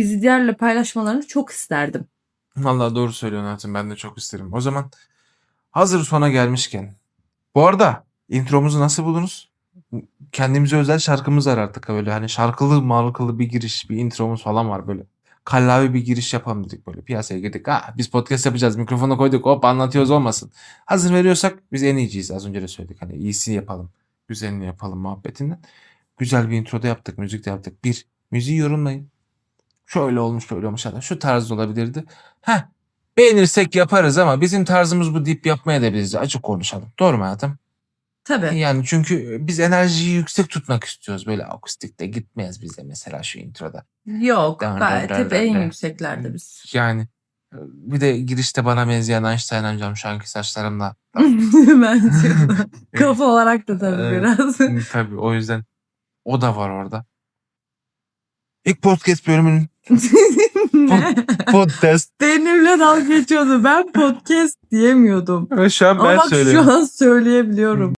bizi diğerle paylaşmalarını çok isterdim. Vallahi doğru söylüyorsun hayatım. Ben de çok isterim. O zaman hazır sona gelmişken. Bu arada intromuzu nasıl buldunuz? Kendimize özel şarkımız var artık böyle. Hani şarkılı markalı bir giriş, bir intromuz falan var böyle. Kallavi bir giriş yapalım dedik böyle. Piyasaya girdik. Ha, biz podcast yapacağız. Mikrofona koyduk. Hop anlatıyoruz olmasın. Hazır veriyorsak biz en iyiciyiz. Az önce de söyledik. Hani iyisini yapalım. Güzelini yapalım muhabbetinden. Güzel bir intro da yaptık. Müzik de yaptık. Bir, müziği yorumlayın. Şöyle olmuş böyle olmuş. Hatta şu tarz olabilirdi. Heh, beğenirsek yaparız ama bizim tarzımız bu deyip yapmaya da biliriz. Açık konuşalım. Doğru mu hayatım? Tabii. Yani çünkü biz enerjiyi yüksek tutmak istiyoruz. Böyle akustikte gitmeyiz bize mesela şu introda. Yok. Gayet hep en yükseklerde biz. Yani bir de girişte bana benzeyen Einstein amcam şu anki saçlarımla. De. Kafa olarak da tabii biraz. Tabii o yüzden o da var orada. İlk podcast bölümünün? podcast. Benimle dalga geçiyordu. Ben podcast diyemiyordum. Şu an Ama ben bak söylüyorum. şu an söyleyebiliyorum.